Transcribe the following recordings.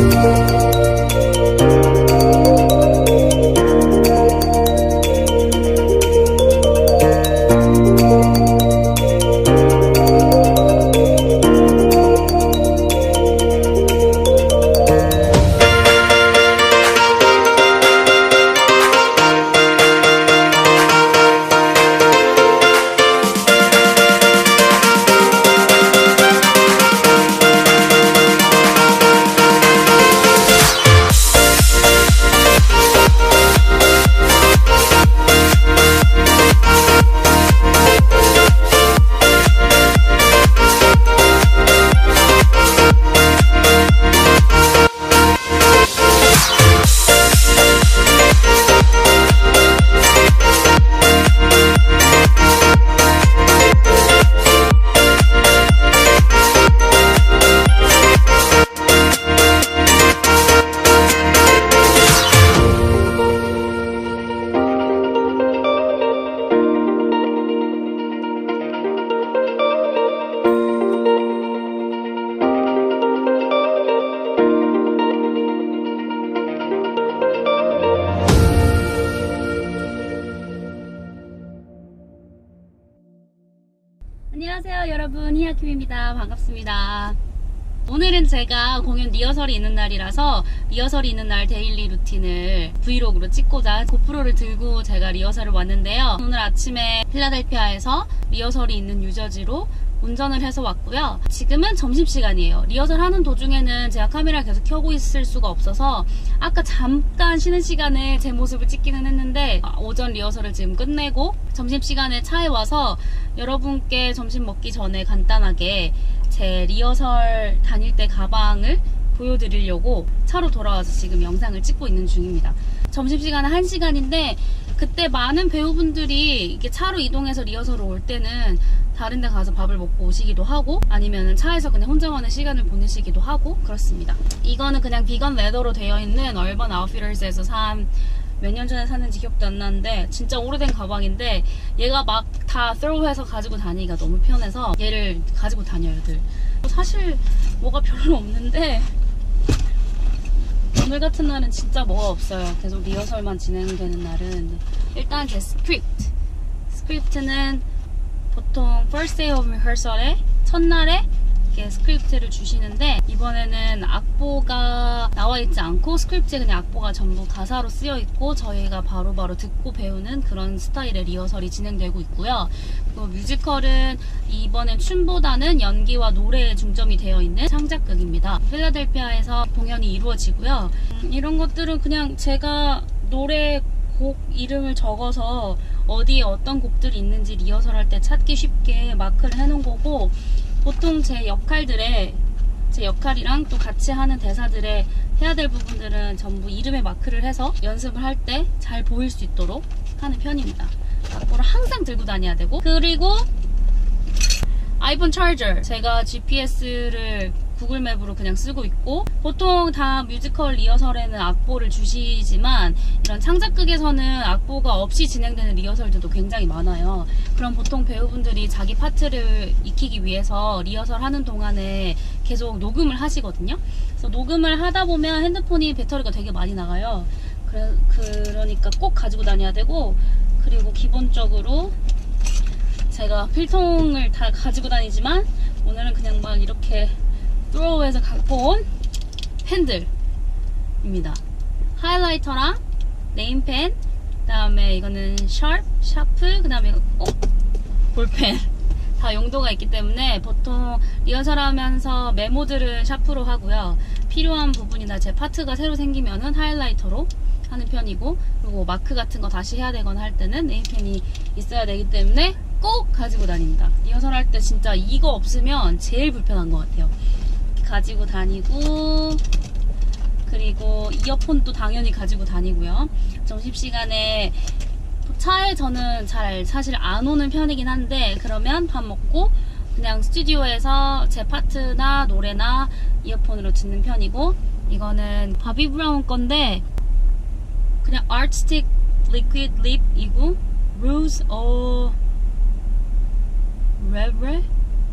안녕 여러분 히아킴입니다. 반갑습니다. 오늘은 제가 공연 리허설이 있는 날이라서 리허설이 있는 날 데일리 루틴을 브이로그로 찍고자 고프로를 들고 제가 리허설을 왔는데요. 오늘 아침에 필라델피아에서 리허설이 있는 유저지로 운전을 해서 왔고요 지금은 점심시간이에요 리허설 하는 도중에는 제가 카메라 계속 켜고 있을 수가 없어서 아까 잠깐 쉬는 시간에 제 모습을 찍기는 했는데 아, 오전 리허설을 지금 끝내고 점심시간에 차에 와서 여러분께 점심 먹기 전에 간단하게 제 리허설 다닐 때 가방을 보여드리려고 차로 돌아와서 지금 영상을 찍고 있는 중입니다. 점심시간은 1시간인데 그때 많은 배우분들이 이게 차로 이동해서 리허설을 올 때는 다른 데 가서 밥을 먹고 오시기도 하고 아니면 차에서 그냥 혼자만의 시간을 보내시기도 하고 그렇습니다. 이거는 그냥 비건 레더로 되어 있는 얼번 아웃피터스에서 산 몇년 전에 샀는지 기억도 안 나는데 진짜 오래된 가방인데 얘가 막 다 throw-해서 가지고 다니기가 너무 편해서 얘를 가지고 다녀요 늘 사실 뭐가 별로 없는데 오늘 같은 날은 진짜 뭐가 없어요. 계속 리허설만 진행되는 날은 일단 제 스크립트 스크립트는 보통 first day of rehearsal에 첫날에 이렇게 스크립트를 주시는데 이번에는 악보가 나와 있지 않고 스크립트에 그냥 악보가 전부 가사로 쓰여 있고 저희가 바로바로 듣고 배우는 그런 스타일의 리허설이 진행되고 있고요. 그리고 뮤지컬은 이번엔 춤보다는 연기와 노래에 중점이 되어 있는 창작극입니다. 필라델피아에서 공연이 이루어지고요. 음, 이런 것들은 그냥 제가 노래 곡 이름을 적어서 어디에 어떤 곡들이 있는지 리허설 할 때 찾기 쉽게 마크를 해놓은 거고 보통 제 역할들의 제 역할이랑 또 같이 하는 대사들의 해야 될 부분들은 전부 이름에 마크를 해서 연습을 할 때 잘 보일 수 있도록 하는 편입니다. 악보를 항상 들고 다녀야 되고 그리고 아이폰 차저 제가 GPS를 구글맵으로 그냥 쓰고 있고 보통 다 뮤지컬 리허설에는 악보를 주시지만 이런 창작극에서는 악보가 없이 진행되는 리허설들도 굉장히 많아요. 그럼 보통 배우분들이 자기 파트를 익히기 위해서 리허설 하는 동안에 계속 녹음을 하시거든요. 그래서 녹음을 하다 보면 핸드폰이 배터리가 되게 많이 나가요. 그래, 그러니까 꼭 가지고 다녀야 되고 그리고 기본적으로 제가 필통을 다 가지고 다니지만 오늘은 그냥 막 이렇게 뚜로우에서 갖고 온 펜들입니다. 하이라이터랑 네임펜, 그 다음에 이거는 샤프, 샤프, 그 다음에 꼭 볼펜. 다 용도가 있기 때문에 보통 리허설 하면서 메모들은 샤프로 하고요. 필요한 부분이나 제 파트가 새로 생기면은 하이라이터로 하는 편이고 그리고 마크 같은 거 다시 해야 되거나 할 때는 네임펜이 있어야 되기 때문에 꼭 가지고 다닙니다. 리허설 할 때 진짜 이거 없으면 제일 불편한 것 같아요. 가지고 다니고 그리고 이어폰도 당연히 가지고 다니고요. 점심시간에 차에 저는 잘 사실 안 오는 편이긴 한데 그러면 밥 먹고 그냥 스튜디오에서 제 파트나 노래나 이어폰으로 듣는 편이고 이거는 바비 브라운 건데 그냥 아트스틱 리퀴드 립이고 루즈 어 레레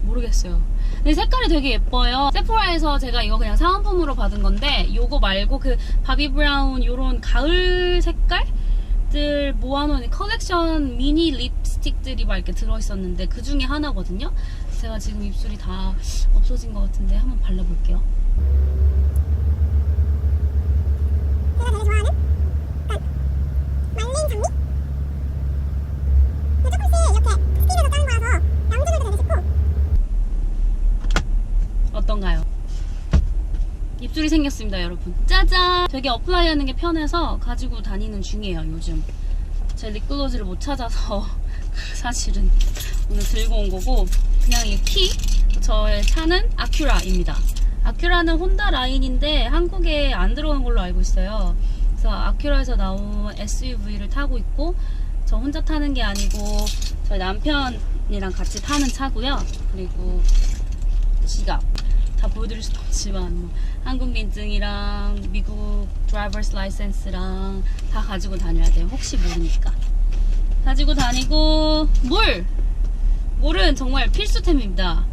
모르겠어요. 근데 색깔이 되게 예뻐요. 세포라에서 제가 이거 그냥 사은품으로 받은 건데 요거 말고 그 바비 브라운 요런 가을 색깔들 모아놓은 컬렉션 미니 립스틱들이 막 이렇게 들어있었는데 그 중에 하나거든요. 제가 지금 입술이 다 없어진 것 같은데 한번 발라볼게요. 제가 되게 좋아하는 약간 말린 장미? 근데 조금씩 이렇게 스틱에서 짜는 거라서 양쪽으로도 되게 쉽고 어떤가요? 입술이 생겼습니다, 여러분. 짜잔! 되게 어플라이 하는 게 편해서 가지고 다니는 중이에요, 요즘. 제 립글로즈를 못 찾아서 사실은 오늘 들고 온 거고 그냥 이 키, 저의 차는 아큐라입니다. 아큐라는 혼다 라인인데 한국에 안 들어온 걸로 알고 있어요. 그래서 아큐라에서 나온 SUV를 타고 있고 저 혼자 타는 게 아니고 저희 남편이랑 같이 타는 차고요. 그리고 지갑 다 보여드릴 수는 없지만 뭐 한국 민증이랑 미국 드라이버스 라이센스랑 다 가지고 다녀야 돼요. 혹시 모르니까. 가지고 다니고 물! 물은 정말 필수템입니다.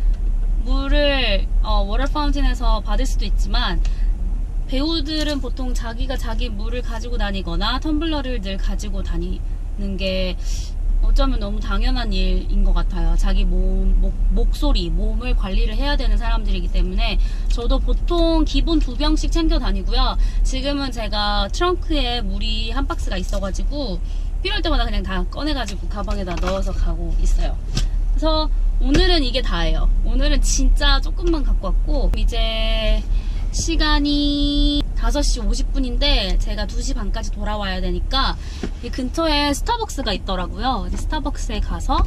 물을 어, 워터 파운틴에서 받을 수도 있지만 배우들은 보통 자기가 자기 물을 가지고 다니거나 텀블러를 늘 가지고 다니는 게 어쩌면 너무 당연한 일인 것 같아요. 자기 몸, 목, 목소리, 몸을 관리를 해야 되는 사람들이기 때문에 저도 보통 기본 두 병씩 챙겨 다니고요. 지금은 제가 트렁크에 물이 한 박스가 있어가지고 필요할 때마다 그냥 다 꺼내가지고 가방에다 넣어서 가고 있어요. 그래서 오늘은 이게 다예요. 오늘은 진짜 조금만 갖고 왔고 이제 시간이 5시 50분인데 제가 2시 반까지 돌아와야 되니까 이 근처에 스타벅스가 있더라고요. 스타벅스에 가서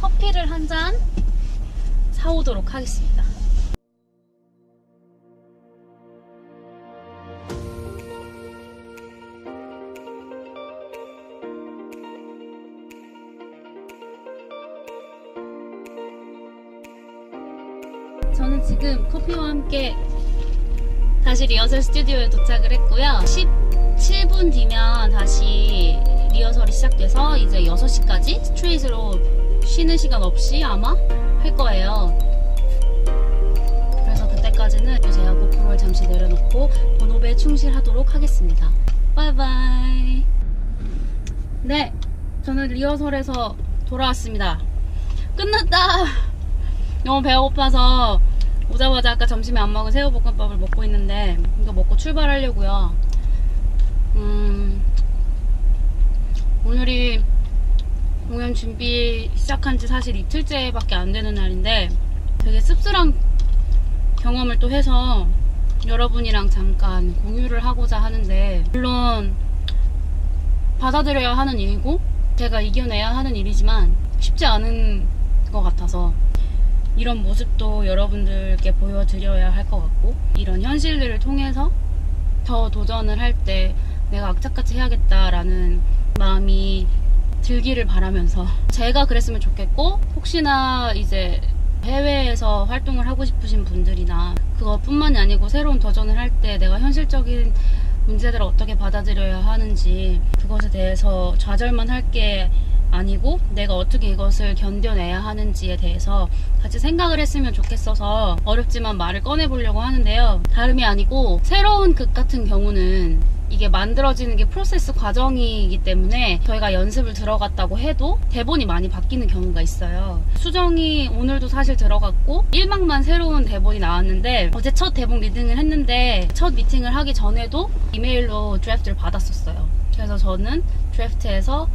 커피를 한 잔 사오도록 하겠습니다. 저는 지금 커피와 함께 다시 리허설 스튜디오에 도착을 했고요. 17분 뒤면 다시 리허설이 시작돼서 이제 6시까지 스트레이트로 쉬는 시간 없이 아마 할 거예요. 그래서 그때까지는 제가 고프로를 잠시 내려놓고 본업에 충실하도록 하겠습니다. 바이바이. 네, 저는 리허설에서 돌아왔습니다. 끝났다! 너무 배고파서 오자마자 아까 점심에 안 먹은 새우볶음밥을 먹고 있는데 이거 먹고 출발하려고요. 음, 오늘이 공연 준비 시작한 지 사실 이틀째밖에 안 되는 날인데 되게 씁쓸한 경험을 또 해서 여러분이랑 잠깐 공유를 하고자 하는데 물론 받아들여야 하는 일이고 제가 이겨내야 하는 일이지만 쉽지 않은 것 같아서 이런 모습도 여러분들께 보여드려야 할 것 같고 이런 현실들을 통해서 더 도전을 할 때 내가 악착같이 해야겠다라는 마음이 들기를 바라면서 제가 그랬으면 좋겠고 혹시나 이제 해외에서 활동을 하고 싶으신 분들이나 그것뿐만이 아니고 새로운 도전을 할 때 내가 현실적인 문제들을 어떻게 받아들여야 하는지 그것에 대해서 좌절만 할 게 아니고 내가 어떻게 이것을 견뎌내야 하는지에 대해서 같이 생각을 했으면 좋겠어서 어렵지만 말을 꺼내보려고 하는데요. 다름이 아니고 새로운 극 같은 경우는 이게 만들어지는 게 프로세스 과정이기 때문에 저희가 연습을 들어갔다고 해도 대본이 많이 바뀌는 경우가 있어요. 수정이 오늘도 사실 들어갔고 1막만 새로운 대본이 나왔는데 어제 첫 대본 리딩을 했는데 첫 미팅을 하기 전에도 이메일로 드래프트를 받았었어요. 그래서 저는 드래프트에서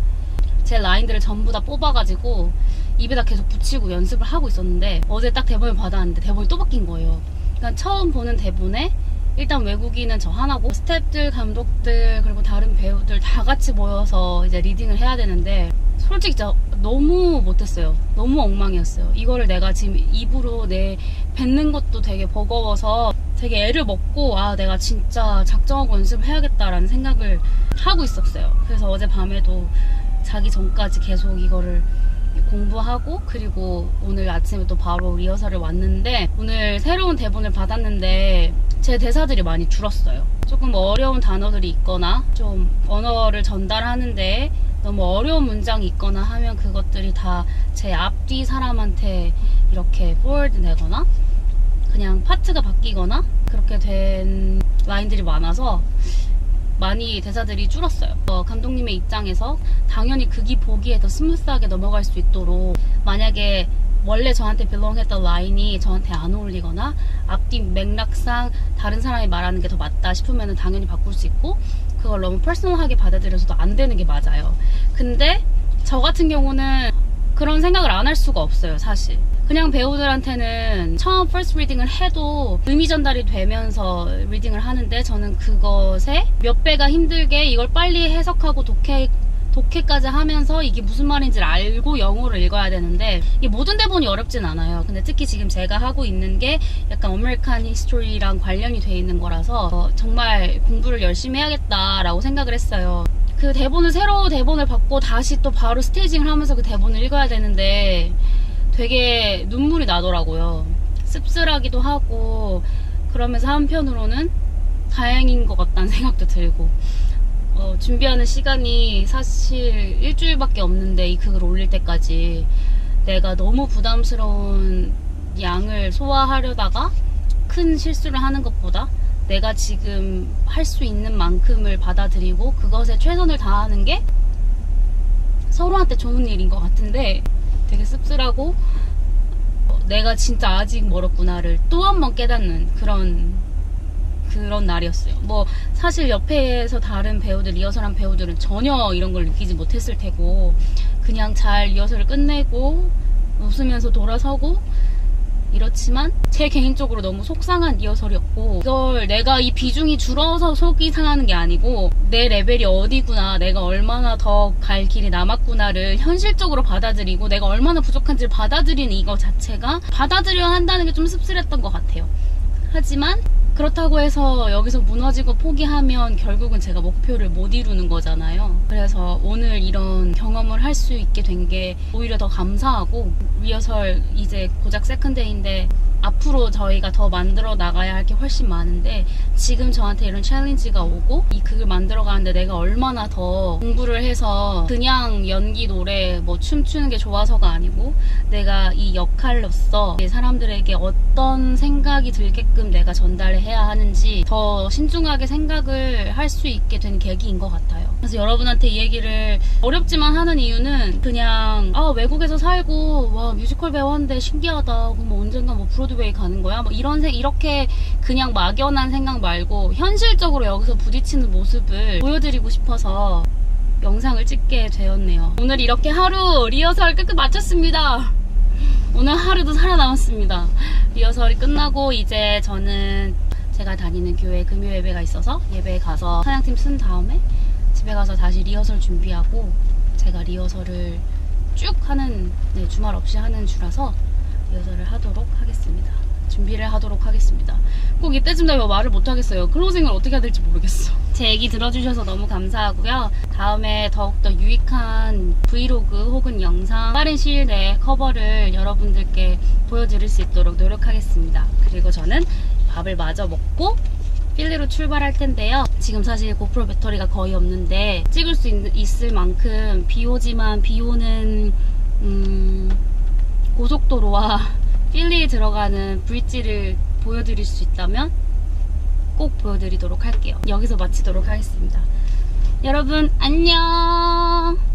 제 라인들을 전부 다 뽑아가지고 입에다 계속 붙이고 연습을 하고 있었는데 어제 딱 대본을 받았는데 대본이 또 바뀐 거예요. 그러니까 처음 보는 대본에 일단 외국인은 저 하나고 스태프들, 감독들 그리고 다른 배우들 다 같이 모여서 이제 리딩을 해야 되는데 솔직히 진짜 너무 못했어요. 너무 엉망이었어요. 이거를 내가 지금 입으로 내 뱉는 것도 되게 버거워서 되게 애를 먹고 아 내가 진짜 작정하고 연습을 해야겠다라는 생각을 하고 있었어요. 그래서 어제 밤에도 자기 전까지 계속 이거를 공부하고 그리고 오늘 아침에 또 바로 리허설을 왔는데 오늘 새로운 대본을 받았는데 제 대사들이 많이 줄었어요. 조금 어려운 단어들이 있거나 좀 언어를 전달하는데 너무 어려운 문장이 있거나 하면 그것들이 다 제 앞뒤 사람한테 이렇게 포워드 되거나 그냥 파트가 바뀌거나 그렇게 된 라인들이 많아서 많이 대사들이 줄었어요. 어, 감독님의 입장에서 당연히 극이 보기에 더 스무스하게 넘어갈 수 있도록 만약에 원래 저한테 빌롱했던 라인이 저한테 안 어울리거나 앞뒤 맥락상 다른 사람이 말하는 게 더 맞다 싶으면 당연히 바꿀 수 있고 그걸 너무 퍼스널하게 받아들여서도 안 되는 게 맞아요. 근데 저 같은 경우는 그런 생각을 안 할 수가 없어요, 사실. 그냥 배우들한테는 처음 퍼스트 리딩을 해도 의미 전달이 되면서 리딩을 하는데 저는 그것에 몇 배가 힘들게 이걸 빨리 해석하고 독해 독해까지 하면서 이게 무슨 말인지를 알고 영어를 읽어야 되는데 이게 모든 대본이 어렵진 않아요. 근데 특히 지금 제가 하고 있는 게 약간 아메리칸 히스토리랑 관련이 돼 있는 거라서 어, 정말 공부를 열심히 해야겠다라고 생각을 했어요. 그 대본을 새로 대본을 받고 다시 또 바로 스테이징을 하면서 그 대본을 읽어야 되는데 되게 눈물이 나더라고요. 씁쓸하기도 하고 그러면서 한편으로는 다행인 것 같다는 생각도 들고 어, 준비하는 시간이 사실 일주일밖에 없는데 이 극을 올릴 때까지 내가 너무 부담스러운 양을 소화하려다가 큰 실수를 하는 것보다 내가 지금 할 수 있는 만큼을 받아들이고 그것에 최선을 다하는 게 서로한테 좋은 일인 것 같은데 되게 씁쓸하고 어, 내가 진짜 아직 멀었구나를 또 한 번 깨닫는 그런 그런 날이었어요. 뭐 사실 옆에서 다른 배우들 리허설한 배우들은 전혀 이런 걸 느끼지 못했을 테고 그냥 잘 리허설을 끝내고 웃으면서 돌아서고 이렇지만 제 개인적으로 너무 속상한 리허설이었고 이걸 내가 이 비중이 줄어서 속이 상하는 게 아니고 내 레벨이 어디구나 내가 얼마나 더 갈 길이 남았구나를 현실적으로 받아들이고 내가 얼마나 부족한지를 받아들이는 이거 자체가 받아들여야 한다는 게 좀 씁쓸했던 것 같아요. 하지만 그렇다고 해서 여기서 무너지고 포기하면 결국은 제가 목표를 못 이루는 거잖아요. 그래서 오늘 이런 경험을 할 수 있게 된 게 오히려 더 감사하고 리허설 이제 고작 세컨데이인데 앞으로 저희가 더 만들어 나가야 할 게 훨씬 많은데 지금 저한테 이런 챌린지가 오고 이 극을 만들어 가는데 내가 얼마나 더 공부를 해서 그냥 연기 노래 뭐 춤추는 게 좋아서가 아니고 내가 이 역할로서 사람들에게 어떤 생각이 들게끔 내가 전달을 해야 하는지 더 신중하게 생각을 할 수 있게 된 계기인 것 같아요. 그래서 여러분한테 이 얘기를 어렵지만 하는 이유는 그냥 아 외국에서 살고 와 뮤지컬 배웠는데 신기하다. 그럼 뭐 언젠가 뭐 브로드웨이 가는 거야? 뭐 이런 생 이렇게 그냥 막연한 생각 말고 현실적으로 여기서 부딪히는 모습을 보여드리고 싶어서 영상을 찍게 되었네요. 오늘 이렇게 하루 리허설 끝끝 마쳤습니다. 오늘 하루도 살아남았습니다. 리허설이 끝나고 이제 저는 제가 다니는 교회 금요 예배가 있어서 예배에 가서 사양팀 쓴 다음에 집에 가서 다시 리허설 준비하고 제가 리허설을 쭉 하는 네, 주말 없이 하는 주라서 리허설을 하도록 하겠습니다. 준비를 하도록 하겠습니다. 꼭 이때쯤 되면 말을 못 하겠어요. 클로징을 어떻게 해야 될지 모르겠어. 제 얘기 들어주셔서 너무 감사하고요. 다음에 더욱더 유익한 브이로그 혹은 영상 빠른 시일 내에 커버를 여러분들께 보여드릴 수 있도록 노력하겠습니다. 그리고 저는 밥을 마저 먹고 필리로 출발할 텐데요. 지금 사실 고프로 배터리가 거의 없는데 찍을 수 있, 을 만큼 비 오지만 비 오는 음, 고속도로와 필리에 들어가는 브릿지를 보여드릴 수 있다면 꼭 보여드리도록 할게요. 여기서 마치도록 하겠습니다. 여러분 안녕.